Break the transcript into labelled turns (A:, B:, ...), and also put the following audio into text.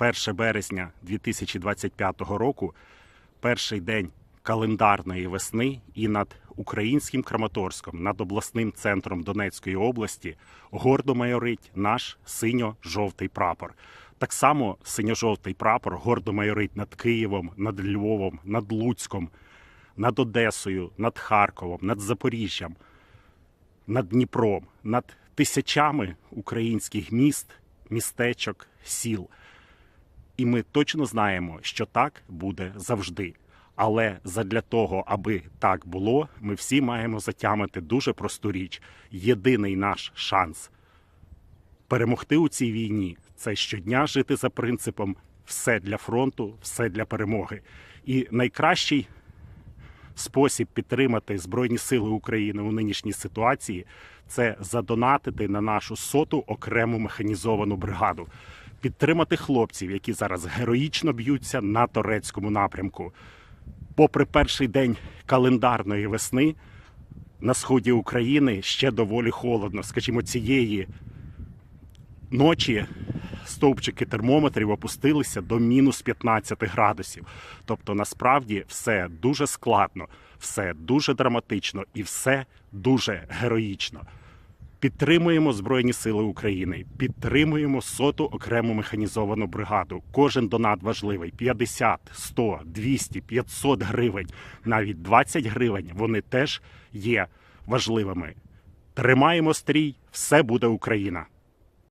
A: 1 березня 2025 року, перший день календарної весни, і над українським Краматорськом, над обласним центром Донецької області гордо майорить наш синьо-жовтий прапор. Так само синьо-жовтий прапор гордо майорить над Києвом, над Львовом, над Луцьком, над Одесою, над Харковом, над Запоріжжям, над Дніпром, над тисячами українських міст, містечок, сіл. І ми точно знаємо, що так буде завжди. Але задля того, аби так було, ми всі маємо затямити дуже просту річ. Єдиний наш шанс перемогти у цій війні це щодня жити за принципом все для фронту, все для перемоги. І найкращий спосіб підтримати Збройні Сили України у нинішній ситуації це задонатити на нашу соту окрему механізовану бригаду, підтримати хлопців, які зараз героїчно б'ються на турецькому напрямку. Попри перший день календарної весни на сході України ще доволі холодно. Скажімо, цієї ночі стовпчики термометрів опустилися до мінус 15 градусів. Тобто, насправді все дуже складно, все дуже драматично і все дуже героїчно. Підтримуємо Збройні Сили України, підтримуємо соту окрему механізовану бригаду. Кожен донат важливий: 50, 100, 200, 500 гривень, навіть 20 гривень. Вони теж є важливими. Тримаємо стрій, все буде Україна.